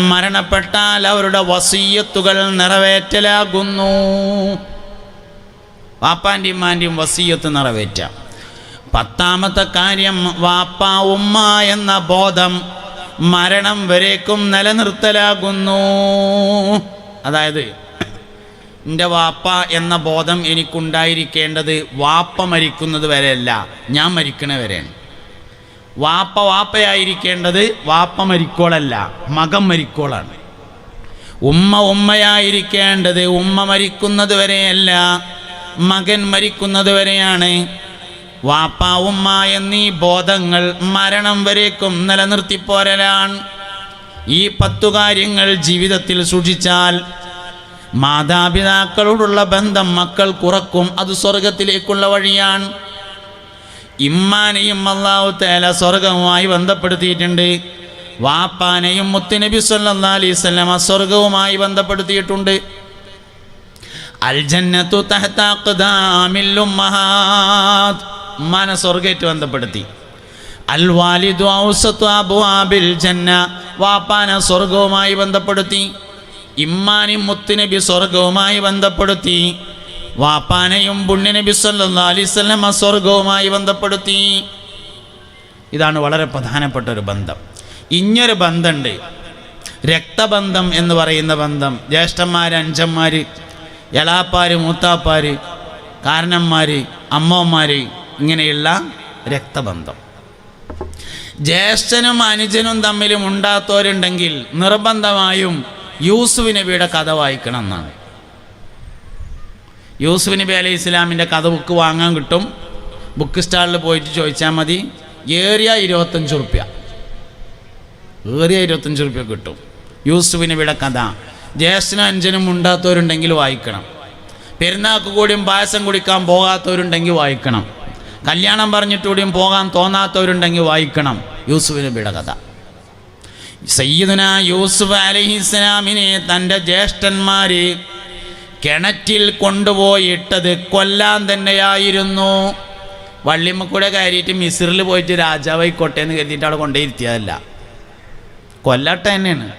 മരണപ്പെട്ടാൽ അവരുടെ വസീയത്തുകൾ നിറവേറ്റലാകുന്നു. വാപ്പാന്റെയും മാന്റെയും വസീയത്ത് നിറവേറ്റാം. പത്താമത്തെ കാര്യം വാപ്പ ഉമ്മ എന്ന ബോധം മരണം വരേക്കും നിലനിർത്തലാകുന്നു. അതായത് എന്റെ വാപ്പ എന്ന ബോധം എനിക്കുണ്ടായിരിക്കേണ്ടത് വാപ്പ മരിക്കുന്നത് വരെയല്ല ഞാൻ മരിക്കണ വരെയാണ്. വാപ്പ വാപ്പയായിരിക്കേണ്ടത് വാപ്പ മരിക്കോളല്ല മകം മരിക്കോളാണ്. ഉമ്മ ഉമ്മയായിരിക്കേണ്ടത് ഉമ്മ മരിക്കുന്നത് വരെയല്ല മകൻ മരിക്കുന്നത് വരെയാണ്. വാപ്പ ഉമ്മ എന്നീ ബോധങ്ങൾ മരണം വരേക്കും നിലനിർത്തിപ്പോരലാണ് ഈ പത്തു കാര്യങ്ങൾ ജീവിതത്തിൽ സൂക്ഷിച്ചാൽ മാതാപിതാക്കളോടുള്ള ബന്ധം മക്കൾ കുറക്കും അത് സ്വർഗത്തിലേക്കുള്ള വഴിയാണ്. ഇമ്മാനെയും അള്ളാഹു തേല സ്വർഗവുമായി ബന്ധപ്പെടുത്തിയിട്ടുണ്ട്. വാപ്പാനെയും മുത്തുനബി സല്ലാ അലൈഹി സ്വലമ സ്വർഗവുമായി ബന്ധപ്പെടുത്തിയിട്ടുണ്ട്. അൽ ജന്നത്തു മഹാത് ഉമ്മാനെ സ്വർഗമായിട്ട് ബന്ധപ്പെടുത്തി. അൽ വാലിദു ഔസത്തു അബ്വാബിൽ ജന്ന വാപ്പാനെ സ്വർഗവുമായി ബന്ധപ്പെടുത്തി. ഇമ്മാനും മുത്തുനബി സ്വർഗവുമായി ബന്ധപ്പെടുത്തി. വാപ്പാനെയും പുണ്യനബി സല്ലാ അലൈവല്ലമ സ്വർഗവുമായി ബന്ധപ്പെടുത്തി. ഇതാണ് വളരെ പ്രധാനപ്പെട്ട ഒരു ബന്ധം. ഇങ്ങൊരു ബന്ധമുണ്ട് രക്തബന്ധം എന്ന് പറയുന്ന ബന്ധം. ജ്യേഷ്ഠന്മാർ അഞ്ചന്മാർ എളാപ്പാർ മൂത്താപ്പാർ കാരണന്മാർ അമ്മമാർ ഇങ്ങനെയുള്ള രക്തബന്ധം. ജ്യേഷ്ഠനും അനുജനും തമ്മിലും ഉണ്ടാത്തവരുണ്ടെങ്കിൽ നിർബന്ധമായും യൂസുഫ് നബിയുടെ കഥ വായിക്കണം എന്നാണ് യൂസുഫ് നബി അലൈഹി ഇസ്ലാമിന്റെ കഥ ബുക്ക് വാങ്ങാൻ കിട്ടും. ബുക്ക് സ്റ്റാളിൽ പോയിട്ട് ചോദിച്ചാൽ മതി. ഏറിയ ഇരുപത്തഞ്ച് റുപ്യ ഏറിയ ഇരുപത്തഞ്ച് റുപ്യ കിട്ടും. യൂസുഫ് നബിയുടെ കഥ. ജ്യേഷ്ഠനും അഞ്ചനും ഉണ്ടാത്തവരുണ്ടെങ്കിൽ വായിക്കണം. പെരുന്നാൾക്ക് കൂടിയും പായസം കുടിക്കാൻ പോകാത്തവരുണ്ടെങ്കിൽ വായിക്കണം. കല്യാണം പറഞ്ഞിട്ട് കൂടിയും പോകാൻ തോന്നാത്തവരുണ്ടെങ്കിൽ വായിക്കണം. യൂസുഫ് നബിയുടെ കഥ. സയ്യിദുന യൂസുഫ് അലഹിസ്ലാമിനെ തന്റെ ജ്യേഷ്ഠന്മാർ കിണറ്റിൽ കൊണ്ടുപോയിട്ടത് കൊല്ലാൻ തന്നെയായിരുന്നു. വള്ളിമ്മക്കൂടെ കയറിയിട്ട് മിസിറിൽ പോയിട്ട് രാജാവായിക്കോട്ടെ എന്ന് കരുതിയിട്ട് അവിടെ കൊണ്ടേയിരുത്തിയതല്ല കൊല്ലാട്ട തന്നെയാണ്.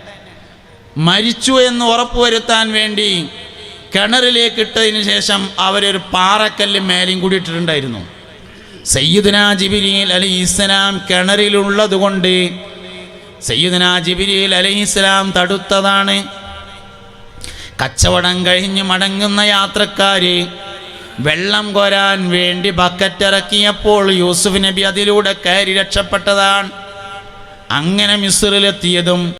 മരിച്ചു എന്ന് ഉറപ്പുവരുത്താൻ വേണ്ടി കിണറിലേക്ക് ഇട്ടതിന് ശേഷം അവരൊരു പാറക്കല്ല് മേലെയും കൂടി ഇട്ടിട്ടുണ്ടായിരുന്നു. സയ്യിദുന ജിബിരിയിൽ അലി ഇസ്ലാം കിണറിലുള്ളത് കൊണ്ട് സയ്യിദുന ജിബിരിയിൽ അലി ഇസ്ലാം തടുത്തതാണ്. കച്ചവടം കഴിഞ്ഞ് മടങ്ങുന്ന യാത്രക്കാര് വെള്ളം കോരാൻ വേണ്ടി ബക്കറ്റ് ഇറക്കിയപ്പോൾ യൂസുഫ് നബി അതിലൂടെ കയറി രക്ഷപ്പെട്ടതാണ്. അങ്ങനെ മിസ്റിലെത്തിയതും